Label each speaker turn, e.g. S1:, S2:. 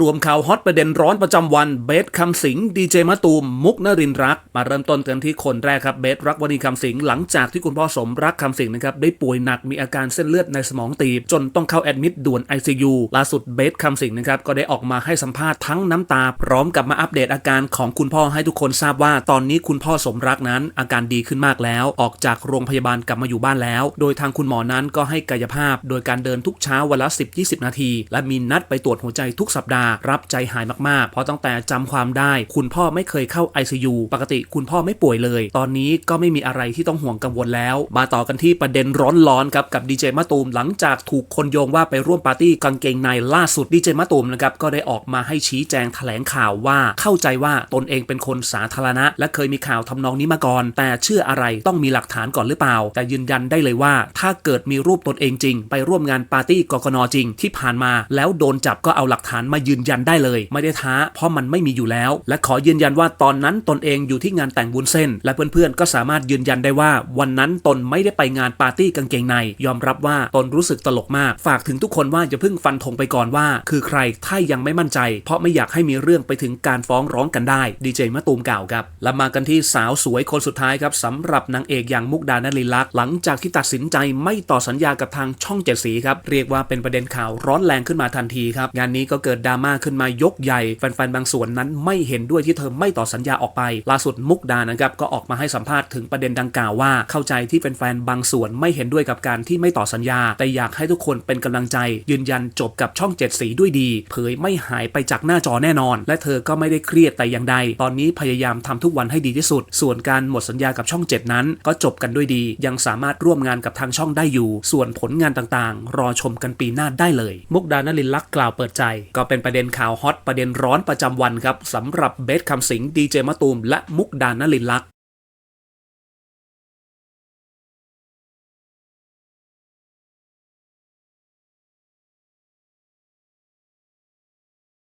S1: รวมข่าวฮอตประเด็นร้อนประจำวันเบสคำสิงดีเจมะตูม มุกนรินร์รัก มาเริ่มต้นกันที่คนแรกครับเบสรักวณีคำสิงหลังจากที่คุณพ่อสมรักคำสิงนะครับได้ป่วยหนักมีอาการเส้นเลือดในสมองตีบ จนต้องเข้าแอดมิดด่วน ICU ล่าสุดเบสคำสิงนะครับก็ได้ออกมาให้สัมภาษณ์ทั้งน้ำตา พร้อมกับมาอัปเดตอาการของคุณพ่อให้ทุกคนทราบว่า ตอนนี้คุณพ่อสมรักนั้น อาการดีขึ้นมากแล้ว ออกจากโรงพยาบาลกลับมาอยู่บ้านแล้ว โดยทางคุณหมอนั้นก็ให้กายภาพ โดยการเดินทุกเช้าวันละ10-20 นาที และมีนัดไปตรวจหัวใจทุกสัปดาห์รับใจหายมากๆ เพราะตั้งแต่จำความได้ คุณพ่อไม่เคยเข้า ICU ปกติคุณพ่อไม่ป่วยเลย ตอนนี้ก็ไม่มีอะไรที่ต้องห่วงกังวลแล้ว มาต่อกันที่ประเด็นร้อนๆครับกับดีเจมะตูมหลังจากถูกคนโยงว่าไปร่วมปาร์ตี้กางเกงในล่าสุดดีเจมะตูมนะครับก็ได้ออกมาให้ชี้แจงแถลงข่าวว่าเข้าใจว่าตนเองเป็นคนสาธารณะ และเคยมีข่าวทำนองนี้มาก่อน แต่เชื่ออะไรต้องมีหลักฐานก่อนหรือเปล่า แต่ยืนยันได้เลยว่า ถ้าเกิดมีรูปตนเองจริง ไปร่วมงานปาร์ตี้กกนจริง ที่ผ่านมาแล้วโดนจับก็เอาหลักฐานมายืนยันได้เลย ไม่ได้ท้า เพราะมันไม่มีอยู่แล้ว และขอยืนยันว่าตอนนั้นตนเองอยู่ที่งานแต่งบุญเส้น และเพื่อนๆก็สามารถยืนยันได้ว่า วันนั้นตนไม่ได้ไปงานปาร์ตี้กางเกงใน ยอมรับว่าตนรู้สึกตลกมาก ฝากถึงทุกคนว่าอย่าเพิ่งฟันธงไปก่อนว่า คือใครถ้ายังไม่มั่นใจ เพราะไม่อยากให้มีเรื่องไปถึงการฟ้องร้องกันได้ดีเจมะตูมกล่าวครับและมากันที่สาวสวยคนสุดท้ายครับสำหรับนางเอกอย่างมุกดานลิลักษณ์หลังจากที่ตัดสินใจไม่ต่อสัญญากับทางช่องเจ็ดสีครับเรียกว่าเป็นประเด็นข่าวร้อนแรงขึ้นมาทันทีครับงานนี้ก็เกิดดราม่าขึ้นมายกใหญ่แฟนๆบางส่วนนั้นไม่เห็นด้วยที่เธอไม่ต่อสัญญาออกไป ล่าสุดมุกดานะครับก็ออกมาให้สัมภาษณ์ถึงประเด็นดังกล่าวว่า เข้าใจที่แฟนๆบางส่วนไม่เห็นด้วยกับการที่ไม่ต่อสัญญา แต่อยากให้ทุกคนเป็นกำลังใจ ยืนยันจบกับช่องเจ็ดสีด้วยดี เผยไม่หายไปจากหน้าจอแน่นอน และเธอก็ไม่ได้เครียดแต่อย่างใด ตอนนี้พยายามทำทุกวันให้ดีที่สุด ส่วนการหมดสัญญากับช่องเจ็ดนั้น ก็จบกันด้วยดี ยังสามารถร่วมงานกับทางช่องได้อยู่ ส่วนผลงานต่างๆ รอชมกันปีหน้าได้เลย มุกดานลินลักษ์กล่าวเปิดใจ ก็เป็นประเด็นข่าวฮอตประเด็นร้อนประจำวันครับสำหรับเบสคำสิงดีเจมะตูมและมุกดานลินลักษ